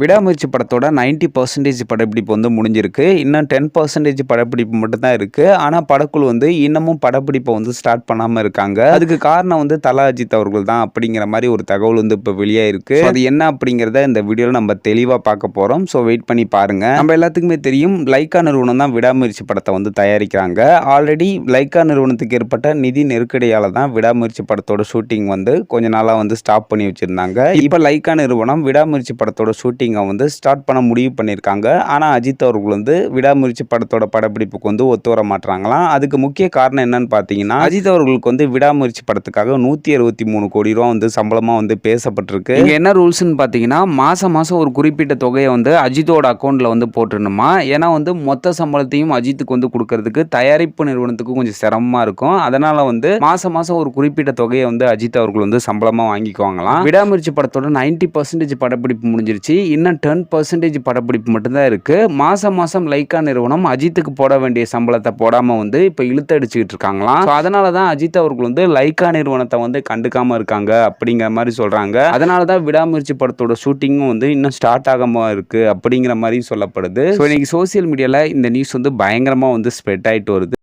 விடாமுயற்சி படத்தோட 90% பர்சன்டேஜ் படப்பிடிப்பு வந்து முடிஞ்சிருக்கு. இன்னும் டென் பர்சன்டேஜ் படப்பிடிப்பு மட்டும்தான் இருக்குது இருக்கு. ஆனா படக்குழு வந்து இன்னமும் படப்பிடிப்பை வந்து ஸ்டார்ட் பண்ணாம இருக்காங்க. அதுக்கு காரணம் வந்து தலா அஜித் அவர்கள் தான் அப்படிங்கிற மாதிரி ஒரு தகவல் வந்து இப்போ வெளியாயிருக்கு. So, அது என்ன அப்படிங்கிறத இந்த வீடியோவில் நம்ம தெளிவாக பார்க்க போறோம். ஸோ வெயிட் பண்ணி பாருங்க. நம்ம எல்லாத்துக்குமே தெரியும் லைக்கா நிறுவனம் தான் விடாமுயற்சி படத்தை வந்து தயாரிக்கிறாங்க. ஆல்ரெடி லைக்கா நிறுவனத்துக்கு ஏற்பட்ட நிதி நெருக்கடியால தான் விடாமுயற்சி படத்தோட ஷூட்டிங் வந்து கொஞ்ச நாளா வந்து ஸ்டாப் பண்ணி வச்சிருந்தாங்க. இப்போ லைக்கா நிறுவனம் விடாமுயற்சி படத்தோட ஷூட்டிங்கை வந்து ஸ்டார்ட் பண்ண முடிவு பண்ணியிருக்காங்க ஆனால் அஜித் அவர்கள் வந்து விடாமுயற்சி படத்தோட படப்பிடிப்புக்கு வந்து ஒத்து வர மாட்டாங்களாம் அதுக்கு முக்கிய காரணம் என்னன்னு பார்த்தீங்கன்னா அஜித் அவர்களுக்கு வந்து விடாமுயற்சி படத்துக்காக நூற்றி அறுபத்தி மூணு கோடி ரூபா வந்து சம்பளமாக வந்து பேசப்பட்டிருக்கு. இங்கே என்ன ரூல்ஸ்னு பார்த்தீங்கன்னா மாதம் மாதம் ஒரு குறிப்பிட்ட தொகையை வந்து அஜித்தோட அக்கௌண்ட்டில் வந்து போட்டுடணுமா? ஏன்னா வந்து மொத்த சம்பளத்தையும் அஜித்துக்கு வந்து கொடுக்கறதுக்கு தயாரிப்பு நிறுவனத்துக்கு கொஞ்சம் சிரமமாக இருக்கும். அதனால் வந்து மாதம் மாதம் ஒரு குறிப்பிட்ட தொகையை வந்து அஜித் அவர்கள் வந்து சம்பளமாக வாங்கிக்குவாங்களாம். விடாமுயற்சி படத்தோட 90% பர்சன்டேஜ் படப்பிடிப்பு முடிஞ்சிருச்சு. இன்னும் டென் பர்சன்டேஜ் படப்பிடிப்பு மட்டும்தான் இருக்குது மாதம் மாதம் லைக்கா நிறுவனம் அஜித்துக்கு போட வேண்டிய சம்பளத்தை போடாமல் வந்து இப்போ இழுத்தடிச்சுக்கிட்டு இருக்காங்களாம் ஸோ அதனால தான் அஜித் அவர்கள் வந்து லைக்கா நிறுவனத்தை வந்து கண்டுக்காமல் இருக்காங்க அப்படிங்கிற மாதிரி சொல்கிறாங்க அதனால தான் விடாமுயற்சி படத்தோட ஷூட்டிங்கும் வந்து இன்னும் ஸ்டார்ட் ஆகாமல் இருக்குது அப்படிங்கிற மாதிரி சொல்லப்படுது. ஸோ இன்றைக்கி சோசியல் மீடியாவில் இந்த நியூஸ் வந்து பயங்கரமாக வந்து ஸ்ப்ரெட் ஆகிட்டு வருது.